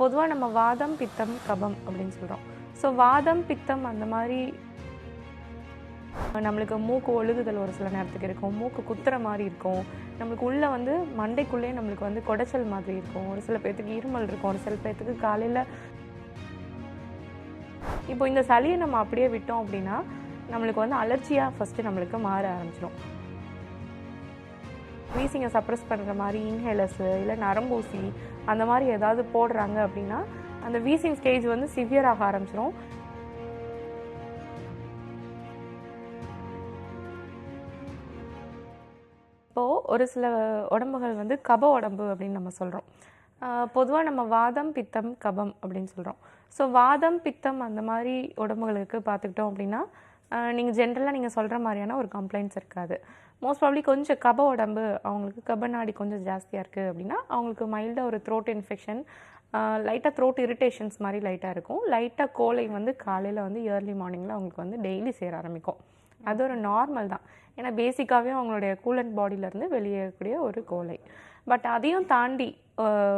பொதுவாக நம்ம வாதம் பித்தம் கபம் அப்படின்னு சொல்கிறோம் ஸோ வாதம் பித்தம் அந்த மாதிரி நம்மளுக்கு மூக்கு ஒழுகுதல் ஒரு சில நேரத்துக்கு இருக்கும். மூக்கு குத்துற மாதிரி இருக்கும். நம்மளுக்கு உள்ளே வந்து மண்டைக்குள்ளேயே நம்மளுக்கு வந்து குடைச்சல் மாதிரி இருக்கும். ஒரு சில பேர்த்துக்கு இருமல் இருக்கும். ஒரு சில பேர்த்துக்கு காலையில் இப்போ இந்த சளியை நம்ம அப்படியே விட்டோம் அப்படின்னா நம்மளுக்கு வந்து அலர்ஜியாக ஃபஸ்ட்டு நம்மளுக்கு மாற ஆரம்பிச்சிடும் வீசிங்கை சப்ரஸ் பண்ணுற மாதிரி இன்ஹேலர்ஸு இல்லை நரம்பூசி அந்த மாதிரி ஏதாவது போடுறாங்க அப்படின்னா அந்த வீசிங் ஸ்டேஜ் வந்து சிவியராக ஆரம்பிச்சிடும் இப்போது ஒரு சில உடம்புகள் வந்து கப உடம்பு அப்படின்னு நம்ம சொல்கிறோம் பொதுவாக நம்ம வாதம் பித்தம் கபம் அப்படின்னு சொல்கிறோம் ஸோ வாதம் பித்தம் அந்த மாதிரி உடம்புகளுக்கு பார்த்துக்கிட்டோம் அப்படின்னா நீங்கள் ஜென்ரலாக நீங்கள் சொல்கிற மாதிரியான ஒரு கம்ப்ளைண்ட்ஸ் இருக்காது. மோஸ்ட் ப்ராப்ளி கொஞ்சம் கப உடம்பு அவங்களுக்கு கப நாடி கொஞ்சம் ஜாஸ்தியாக இருக்குது அப்படின்னா அவங்களுக்கு மைல்டாக ஒரு த்ரோட் இன்ஃபெக்ஷன் லைட்டாக த்ரோட் இரிட்டேஷன்ஸ் மாதிரி லைட்டாக இருக்கும். லைட்டாக கோலை வந்து காலையில் வந்து இயர்லி மார்னிங்கில் அவங்களுக்கு வந்து டெய்லி சேர ஆரம்பிக்கும். அது ஒரு நார்மல் தான். ஏன்னா பேசிக்காகவே அவங்களுடைய கூலண்ட் பாடியிலேருந்து வெளியேறக்கூடிய ஒரு கோலை. பட் அதையும் தாண்டி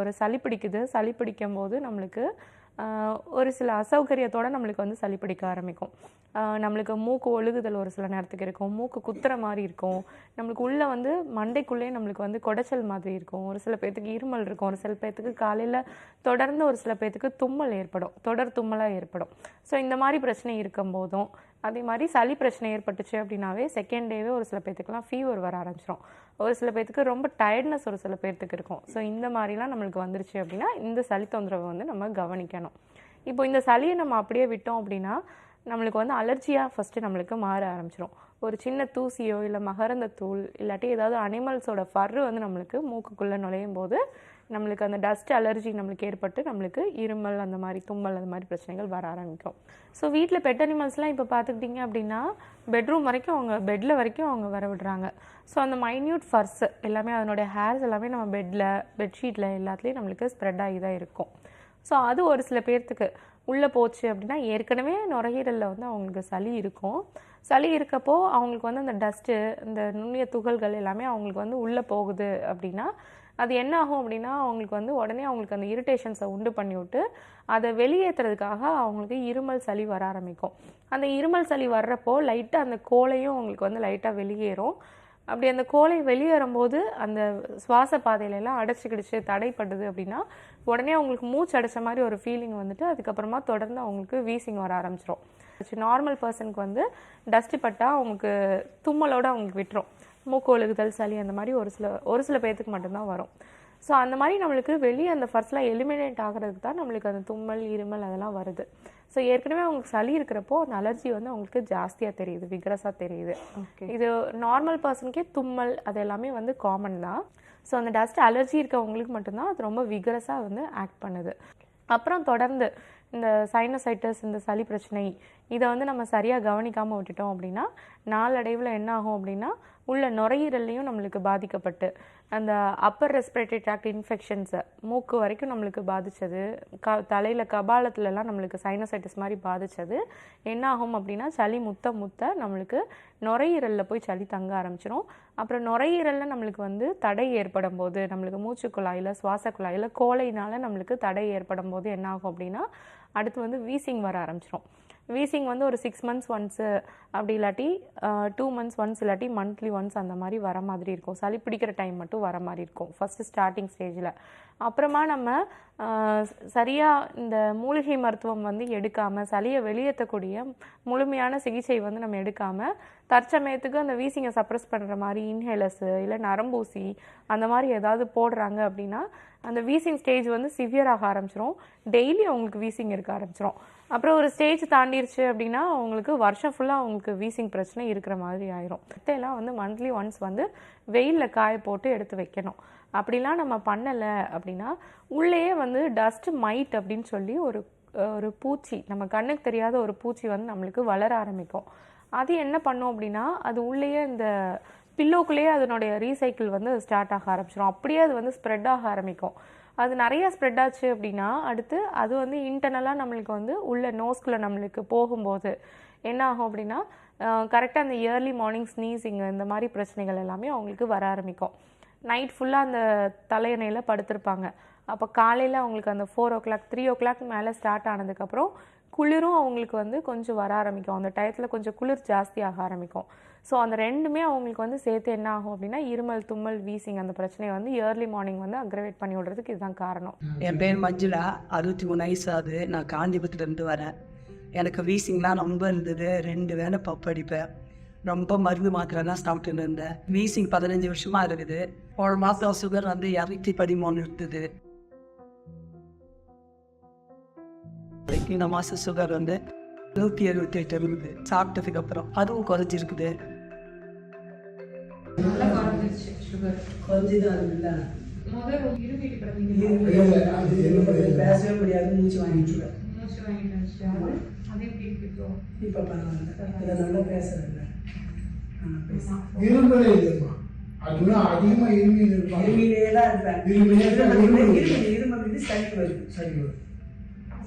ஒரு சளி பிடிக்குது. சளி பிடிக்கும் போது நம்மளுக்கு ஒரு சில அசௌகரியத்தோடு நம்மளுக்கு வந்து சளி பிடிக்க ஆரம்பிக்கும். நம்மளுக்கு மூக்கு ஒழுகுதல் ஒரு சில நேரத்துக்கு இருக்கும். மூக்கு குத்துற மாதிரி இருக்கும். நம்மளுக்கு உள்ளே வந்து மண்டைக்குள்ளேயே நம்மளுக்கு வந்து குடைச்சல் மாதிரி இருக்கும். ஒரு சில பேர்த்துக்கு இருமல் இருக்கும். ஒரு சில பேர்த்துக்கு காலையில் தொடர்ந்து ஒரு சில பேர்த்துக்கு தும்மல் ஏற்படும். தொடர் தும்மலாக ஏற்படும். ஸோ இந்த மாதிரி பிரச்சனை இருக்கும் போதும் அதே மாதிரி சளி பிரச்சனை ஏற்பட்டுச்சு அப்படின்னாவே செகண்ட் டேவே ஒரு சில பேர்த்துக்குலாம் ஃபீவர் வர ஆரம்பிச்சிடும் ஒரு சில பேர்த்துக்கு ரொம்ப டயர்ட்னஸ் ஒரு சில பேர்த்துக்கு இருக்கும். ஸோ இந்த மாதிரிலாம் நம்மளுக்கு வந்துருச்சு அப்படின்னா இந்த சளி தொந்தரவை வந்து நம்ம கவனிக்கணும். இப்போ இந்த சளியை நம்ம அப்படியே விட்டோம் அப்படின்னா நம்மளுக்கு வந்து அலர்ஜியாக ஃபஸ்ட்டு நம்மளுக்கு மாற ஆரம்பிச்சிடும் ஒரு சின்ன தூசியோ இல்லை மகரந்த தூள் இல்லாட்டி ஏதாவது அனிமல்ஸோட ஃபர்ரு வந்து நம்மளுக்கு மூக்குக்குள்ளே நுழையும் போது நம்மளுக்கு அந்த டஸ்ட் அலர்ஜி நம்மளுக்கு ஏற்பட்டு நம்மளுக்கு இருமல் அந்த மாதிரி தும்மல் அந்த மாதிரி பிரச்சனைகள் வர ஆரம்பிக்கும். ஸோ வீட்டில் பெட் அனிமல்ஸ்லாம் இப்போ பார்த்துக்கிட்டிங்க அப்படின்னா பெட்ரூம் வரைக்கும் அவங்க பெட்டில் வரைக்கும் அவங்க வர விடுறாங்க. ஸோ அந்த மைன்யூட் ஃபர்ஸ் எல்லாமே அதனுடைய ஹேர்ஸ் எல்லாமே நம்ம பெட்டில் பெட்ஷீட்டில் எல்லாத்துலேயும் நம்மளுக்கு ஸ்ப்ரெட் ஆகி தான் இருக்கும். ஸோ அது ஒரு சில பேர்த்துக்கு உள்ளே போச்சு அப்படின்னா ஏற்கனவே நுரையீரலில் வந்து அவங்களுக்கு சளி இருக்கும். சளி இருக்கப்போ அவங்களுக்கு வந்து அந்த டஸ்ட்டு இந்த நுண்ணிய துகள்கள் எல்லாமே அவங்களுக்கு வந்து உள்ளே போகுது அப்படின்னா அது என்ன ஆகும் அப்படின்னா அவங்களுக்கு வந்து உடனே அவங்களுக்கு அந்த இரிட்டேஷன்ஸை உண்டு பண்ணி விட்டு அதை வெளியேற்றுறதுக்காக அவங்களுக்கு இருமல் சளி வர ஆரம்பிக்கும். அந்த இருமல் சளி வர்றப்போ லைட்டாக அந்த கோலையும் அவங்களுக்கு வந்து லைட்டாக வெளியேறும். அப்படி அந்த கோலை வெளியேறும்போது அந்த சுவாச பாதையிலெல்லாம் அடைச்சிக்கிடுச்சு தடைப்படுது அப்படின்னா உடனே அவங்களுக்கு மூச்சு அடைச்ச மாதிரி ஒரு ஃபீலிங் வந்துட்டு அதுக்கப்புறமா தொடர்ந்து அவங்களுக்கு வீசிங் வர ஆரம்பிச்சிரும். நார்மல் பர்சனுக்கு வந்து டஸ்ட் பட்டா அவங்களுக்கு தும்மலோட அவங்களுக்கு விட்டுரும். மூக்கு ஒழுகுதல் சளி அந்த மாதிரி ஒரு சில ஒரு சில பேர்த்துக்கு மட்டும்தான் வரும். ஸோ அந்த மாதிரி நம்மளுக்கு வெளியே அந்த ஃபர்ஸ்ட்லாம் எலிமினேட் ஆகிறதுக்கு தான் நம்மளுக்கு அந்த தும்மல் இருமல் அதெல்லாம் வருது. ஸோ ஏற்கனவே அவங்களுக்கு சளி இருக்கிறப்போ அந்த அலர்ஜி வந்து அவங்களுக்கு ஜாஸ்தியாக தெரியுது விக்ரஸாக தெரியுது. இது நார்மல் பர்சனுக்கே தும்மல் அது எல்லாமே வந்து காமன் தான். ஸோ அந்த டஸ்ட் அலர்ஜி இருக்கவங்களுக்கு மட்டும்தான் அது ரொம்ப விகரஸாக வந்து ஆக்ட் பண்ணுது. அப்புறம் தொடர்ந்து இந்த சைனசைட்டஸ் இந்த சளி பிரச்சனை இதை வந்து நம்ம சரியாக கவனிக்காமல் விட்டுட்டோம் அப்படின்னா நாளடைவில் என்ன ஆகும் அப்படின்னா உள்ள நுரையீரல்லையும் நம்மளுக்கு பாதிக்கப்பட்டு அந்த அப்பர் ரெஸ்பிரேட்டரி ட்ராக்ட் இன்ஃபெக்ஷன்ஸை மூக்கு வரைக்கும் நம்மளுக்கு பாதித்தது க தலையில் கபாலத்துலலாம் நம்மளுக்கு சைனசைட்டிஸ் மாதிரி பாதித்தது என்ன ஆகும் அப்படின்னா சளி முத்த முத்த நம்மளுக்கு நுரையீரலில் போய் சளி தங்க ஆரம்பிச்சிடும் அப்புறம் நுரையீரலில் நம்மளுக்கு வந்து தடை ஏற்படும் போது நம்மளுக்கு மூச்சு குழாயில் சுவாச குழாயில் கோலையினால் நம்மளுக்கு தடை ஏற்படும் போது என்ன ஆகும் அப்படின்னா அடுத்து வந்து வீசிங் வர ஆரம்பிச்சிடும் வீசிங் வந்து ஒரு சிக்ஸ் மந்த்ஸ் ஒன்ஸு அப்படி இல்லாட்டி டூ மந்த்ஸ் ஒன்ஸ் இல்லாட்டி மந்த்லி ஒன்ஸ் அந்த மாதிரி வர மாதிரி இருக்கும். சளி பிடிக்கிற டைம் மட்டும் வர மாதிரி இருக்கும். ஃபஸ்ட்டு ஸ்டார்டிங் ஸ்டேஜில் அப்புறமா நம்ம சரியாக இந்த மூலிகை மருத்துவம் வந்து எடுக்காமல் சளியை வெளியேற்றக்கூடிய முழுமையான சிகிச்சை வந்து நம்ம எடுக்காமல் தற்சமயத்துக்கு அந்த வீசிங்கை சப்ரஸ் பண்ணுற மாதிரி இன்ஹேலர்ஸு இல்லை நரம்பூசி அந்த மாதிரி ஏதாவது போடுறாங்க அப்படின்னா அந்த வீசிங் ஸ்டேஜ் வந்து சிவியர் ஆக ஆரம்பிச்சிரும். டெய்லி அவங்களுக்கு வீசிங் இருக்க ஆரம்பிச்சிரும். அப்புறம் ஒரு ஸ்டேஜ் தாண்டிடுச்சு அப்படின்னா அவங்களுக்கு வருஷம் ஃபுல்லாக அவங்களுக்கு வீசிங் பிரச்சனை இருக்கிற மாதிரி ஆயிரும். எல்லாம் வந்து மந்த்லி ஒன்ஸ் வந்து வெயிலில் காய போட்டு எடுத்து வைக்கணும். அப்படிலாம் நம்ம பண்ணலை அப்படின்னா உள்ளேயே வந்து டஸ்ட் மைட் அப்படின்னு சொல்லி ஒரு ஒரு பூச்சி நம்ம கண்ணுக்கு தெரியாத ஒரு பூச்சி வந்து நம்மளுக்கு வளர ஆரம்பிக்கும். அது என்ன பண்ணும் அப்படின்னா அது உள்ளேயே இந்த பில்லோக்குள்ளேயே அதனுடைய ரீசைக்கிள் வந்து ஸ்டார்ட் ஆக ஆரம்பிச்சிடும் அப்படியே அது வந்து ஸ்ப்ரெட் ஆக ஆரம்பிக்கும். அது நிறையா ஸ்ப்ரெட் ஆச்சு அப்படின்னா அடுத்து அது வந்து இன்டர்னலாக நம்மளுக்கு வந்து உள்ள நோஸ்குள்ளே நம்மளுக்கு போகும்போது என்ன ஆகும் அப்படின்னா கரெக்டாக அந்த இயர்லி மார்னிங் ஸ்னீசிங் இந்த மாதிரி பிரச்சனைகள் எல்லாமே அவங்களுக்கு வர ஆரம்பிக்கும். நைட் ஃபுல்லாக அந்த தலையணையில் படுத்திருப்பாங்க. அப்போ காலையில் அவங்களுக்கு அந்த four o'clock three o'clock மேலே ஸ்டார்ட் ஆனதுக்கப்புறம் குளிரும் அவங்களுக்கு வந்து கொஞ்சம் வர ஆரம்பிக்கும். அந்த டயத்தில் கொஞ்சம் குளிர் ஜாஸ்தியாக ஆரம்பிக்கும். ஸோ அந்த ரெண்டுமே அவங்களுக்கு வந்து சேர்த்து என்ன ஆகும் அப்படின்னா இருமல் தும்மல் வீசிங் அந்த பிரச்சனையை வந்து ஏர்லி மார்னிங் வந்து அக்ரவேட் பண்ணி விடுறதுக்கு இதுதான் காரணம். என் பேர் மஞ்சுளா. அறுபத்தி மூணு வயசு ஆகுது. நான் காஞ்சிபுரத்துலேருந்து வரேன். எனக்கு வீசிங்லாம் ரொம்ப இருந்தது. ரெண்டு வேளை பப்பு அடிப்பேன். ரொம்ப மருந்து மாத்திரைலாம் சாப்பிட்டுன்னு இருந்தேன். வீசிங் பதினஞ்சு வருஷமாக இருக்குது. போன மாதம் சுகர் வந்து இரநூத்தி பதிமூணு இருந்தது. இந்த மாதம் சுகர் வந்து நூற்றி எழுபத்தி எட்டு இருந்தது சாப்பிட்டதுக்கு அப்புறம் அதுவும் குறைஞ்சிருக்குது. குறைஞ்சிதான் இருக்குல்ல பேசவே முடியாது. மூச்சு வாங்கிட்டு இப்போ? பரவாயில்ல. இதை நல்லா பேசுறேன்ல. இருமலே இல்லைம்மா அதுதான் அதிகமா இருமையில் இருப்பாங்க. இருமிலே தான் இருப்பேன். இருமிலே இது சளி வருது சரி வரும்.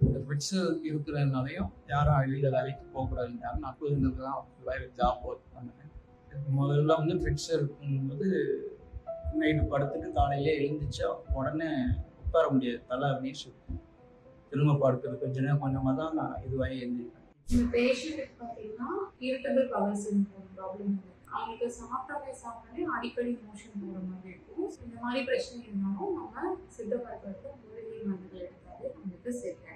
இந்த பிரச்சனை இருக்கிறதுனாலையும் யாரும் வெளியில் வேலைக்கு போகக்கூடாது யாரும் புரிஞ்சது தான் வேலை ஜாப் ஒர்க் பண்ணேன் முதல்ல வந்து ஃபிட்ஸ் இருக்கும்போது நைட்டு படுத்துட்டு காலையிலே எழுந்திரிச்சா உடனே உட்கார முடியாது. தலை அப்படின்னு சுற்றும் திரும்ப படுக்கிறது கொஞ்ச நேரம் கொஞ்சமாக தான் நான் இதுவாகி எழுந்திருப்பேன். பேஷண்ட்டுக்கு பார்த்தீங்கன்னா இரிட்டபிள் பவர் சிண்ட்ரோம் ப்ராப்ளம் அவங்களுக்கு சாப்பிட்டாலே சாப்பிட்டாலே அடிக்கடி மோஷன் போகிற மாதிரி இருக்கும். இந்த மாதிரி பிரச்சனை இருந்தாலும் நம்ம சித்த மருத்துவத்தை மூலிகை மருந்துகள் எடுத்தாலே நம்மளுக்கு செட் ஆகிடும்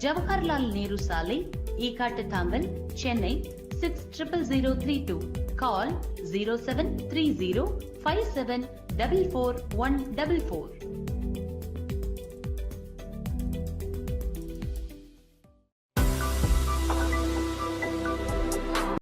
Jawaharlal Nehru சாலை Ekkattuthangal Chennai six triple zero three two call zero seven three zero five seven double four one double four